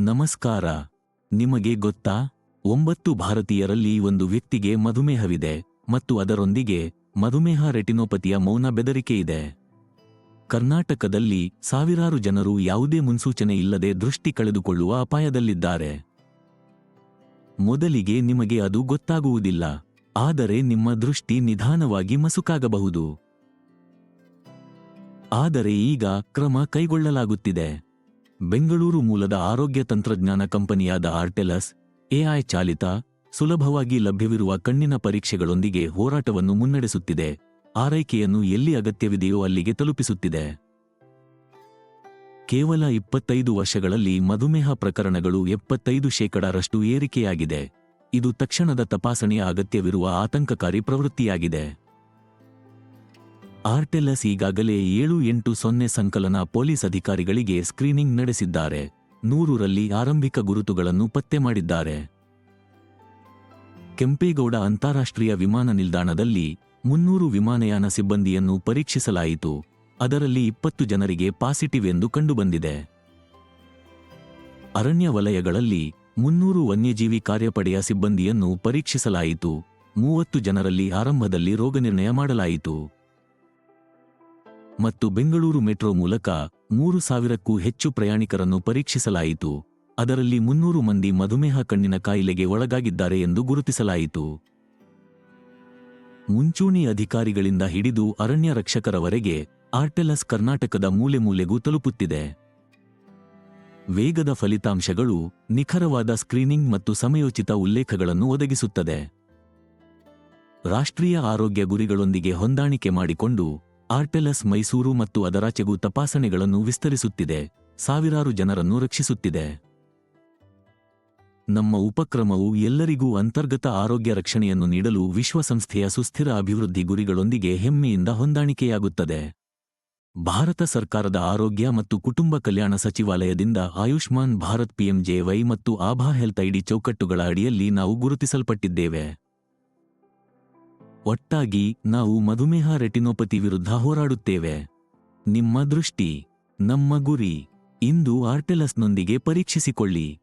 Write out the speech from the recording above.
ನಮಸ್ಕಾರ. ನಿಮಗೆ ಗೊತ್ತಾ? ಒಂಬತ್ತು ಭಾರತೀಯರಲ್ಲಿ ಒಂದು ವ್ಯಕ್ತಿಗೆ ಮಧುಮೇಹವಿದೆ ಮತ್ತು ಅದರೊಂದಿಗೆ ಮಧುಮೇಹ ರೆಟಿನೋಪತಿಯ ಮೌನ ಬೆದರಿಕೆ ಇದೆ. ಕರ್ನಾಟಕದಲ್ಲಿ ಸಾವಿರಾರು ಜನರು ಯಾವುದೇ ಮುನ್ಸೂಚನೆ ಇಲ್ಲದೆ ದೃಷ್ಟಿ ಕಳೆದುಕೊಳ್ಳುವ ಅಪಾಯದಲ್ಲಿದ್ದಾರೆ. ಮೊದಲಿಗೆ ನಿಮಗೆ ಅದು ಗೊತ್ತಾಗುವುದಿಲ್ಲ. ಆದರೆ ನಿಮ್ಮ ದೃಷ್ಟಿ ನಿಧಾನವಾಗಿ ಮಸುಕಾಗಬಹುದು. ಆದರೆ ಈಗ ಕ್ರಮ ಕೈಗೊಳ್ಳಲಾಗುತ್ತಿದೆ. ಬೆಂಗಳೂರು ಮೂಲದ ಆರೋಗ್ಯ ತಂತ್ರಜ್ಞಾನ ಕಂಪನಿಯಾದ ಆರ್ಟೆಲಸ್, ಎಐ ಚಾಲಿತ, ಸುಲಭವಾಗಿ ಲಭ್ಯವಿರುವ ಕಣ್ಣಿನ ಪರೀಕ್ಷೆಗಳೊಂದಿಗೆ ಹೋರಾಟವನ್ನು ಮುನ್ನಡೆಸುತ್ತಿದೆ. ಆರೈಕೆಯನ್ನು ಎಲ್ಲಿ ಅಗತ್ಯವಿದೆಯೋ ಅಲ್ಲಿಗೆ ತಲುಪಿಸುತ್ತಿದೆ. ಕೇವಲ ಇಪ್ಪತ್ತೈದು ವರ್ಷಗಳಲ್ಲಿ ಮಧುಮೇಹ ಪ್ರಕರಣಗಳು ಎಪ್ಪತ್ತೈದು ಶೇಕಡರಷ್ಟು ಏರಿಕೆಯಾಗಿದೆ. ಇದು ತಕ್ಷಣದ ತಪಾಸಣೆಯ ಅಗತ್ಯವಿರುವ ಆತಂಕಕಾರಿ ಪ್ರವೃತ್ತಿಯಾಗಿದೆ. ಆರ್ಟೆಲಸ್ ಈಗಾಗಲೇ ಏಳು ಎಂಟು ಸೊನ್ನೆ ಸಂಕಲನ ಪೊಲೀಸ್ ಅಧಿಕಾರಿಗಳಿಗೆ ಸ್ಕ್ರೀನಿಂಗ್ ನಡೆಸಿದ್ದಾರೆ. ನೂರರಲ್ಲಿ ಆರಂಭಿಕ ಗುರುತುಗಳನ್ನು ಪತ್ತೆ ಮಾಡಿದ್ದಾರೆ. ಕೆಂಪೇಗೌಡ ಅಂತಾರಾಷ್ಟ್ರೀಯ ವಿಮಾನ ನಿಲ್ದಾಣದಲ್ಲಿ ಮುನ್ನೂರು ವಿಮಾನಯಾನ ಸಿಬ್ಬಂದಿಯನ್ನು ಪರೀಕ್ಷಿಸಲಾಯಿತು. ಅದರಲ್ಲಿ ಇಪ್ಪತ್ತು ಜನರಿಗೆ ಪಾಸಿಟಿವ್ ಎಂದು ಕಂಡುಬಂದಿದೆ. ಅರಣ್ಯ ವಲಯಗಳಲ್ಲಿ ಮುನ್ನೂರು ವನ್ಯಜೀವಿ ಕಾರ್ಯಪಡೆಯ ಸಿಬ್ಬಂದಿಯನ್ನು ಪರೀಕ್ಷಿಸಲಾಯಿತು. ಮೂವತ್ತು ಜನರಲ್ಲಿ ಆರಂಭದಲ್ಲಿ ರೋಗನಿರ್ಣಯ ಮಾಡಲಾಯಿತು. ಮತ್ತು ಬೆಂಗಳೂರು ಮೆಟ್ರೋ ಮೂಲಕ ಮೂರು ಸಾವಿರಕ್ಕೂ ಹೆಚ್ಚು ಪ್ರಯಾಣಿಕರನ್ನು ಪರೀಕ್ಷಿಸಲಾಯಿತು. ಅದರಲ್ಲಿ ಮುನ್ನೂರು ಮಂದಿ ಮಧುಮೇಹ ಕಣ್ಣಿನ ಕಾಯಿಲೆಗೆ ಒಳಗಾಗಿದ್ದಾರೆ ಎಂದು ಗುರುತಿಸಲಾಯಿತು. ಮುಂಚೂಣಿ ಅಧಿಕಾರಿಗಳಿಂದ ಹಿಡಿದು ಅರಣ್ಯ ರಕ್ಷಕರವರೆಗೆ ಆರ್ಟೆಲಸ್ ಕರ್ನಾಟಕದ ಮೂಲೆ ಮೂಲೆಗೂ ತಲುಪುತ್ತಿದೆ. ವೇಗದ ಫಲಿತಾಂಶಗಳು ನಿಖರವಾದ ಸ್ಕ್ರೀನಿಂಗ್ ಮತ್ತು ಸಮಯೋಚಿತ ಉಲ್ಲೇಖಗಳನ್ನು ಒದಗಿಸುತ್ತದೆ. ರಾಷ್ಟ್ರೀಯ ಆರೋಗ್ಯ ಗುರಿಗಳೊಂದಿಗೆ ಹೊಂದಾಣಿಕೆ ಮಾಡಿಕೊಂಡು ಆರ್ಟೆಲಸ್ ಮೈಸೂರು ಮತ್ತು ಅದರಾಚೆಗೂ ತಪಾಸಣೆಗಳನ್ನು ವಿಸ್ತರಿಸುತ್ತಿದೆ. ಸಾವಿರಾರು ಜನರನ್ನು ರಕ್ಷಿಸುತ್ತಿದೆ. ನಮ್ಮ ಉಪಕ್ರಮವು ಎಲ್ಲರಿಗೂ ಅಂತರ್ಗತ ಆರೋಗ್ಯ ರಕ್ಷಣೆಯನ್ನು ನೀಡಲು ವಿಶ್ವಸಂಸ್ಥೆಯ ಸುಸ್ಥಿರ ಅಭಿವೃದ್ಧಿ ಗುರಿಗಳೊಂದಿಗೆ ಹೆಮ್ಮೆಯಿಂದ ಹೊಂದಾಣಿಕೆಯಾಗುತ್ತದೆ. ಭಾರತ ಸರ್ಕಾರದ ಆರೋಗ್ಯ ಮತ್ತು ಕುಟುಂಬ ಕಲ್ಯಾಣ ಸಚಿವಾಲಯದಿಂದ ಆಯುಷ್ಮಾನ್ ಭಾರತ್ ಪಿಎಂಜೆವೈ ಮತ್ತು ಆಭಾ ಹೆಲ್ತ್ ಐಡಿ ಚೌಕಟ್ಟುಗಳ ಅಡಿಯಲ್ಲಿ ನಾವು ಗುರುತಿಸಲ್ಪಟ್ಟಿದ್ದೇವೆ. ಒಟ್ಟಾಗಿ ನಾವು ಮಧುಮೇಹ ರೆಟಿನೋಪತಿ ವಿರುದ್ಧ ಹೋರಾಡುತ್ತೇವೆ. ನಿಮ್ಮ ದೃಷ್ಟಿ ನಮ್ಮ ಗುರಿ. ಇಂದು ಆರ್ಟೆಲಸ್ನೊಂದಿಗೆ ಪರೀಕ್ಷಿಸಿಕೊಳ್ಳಿ.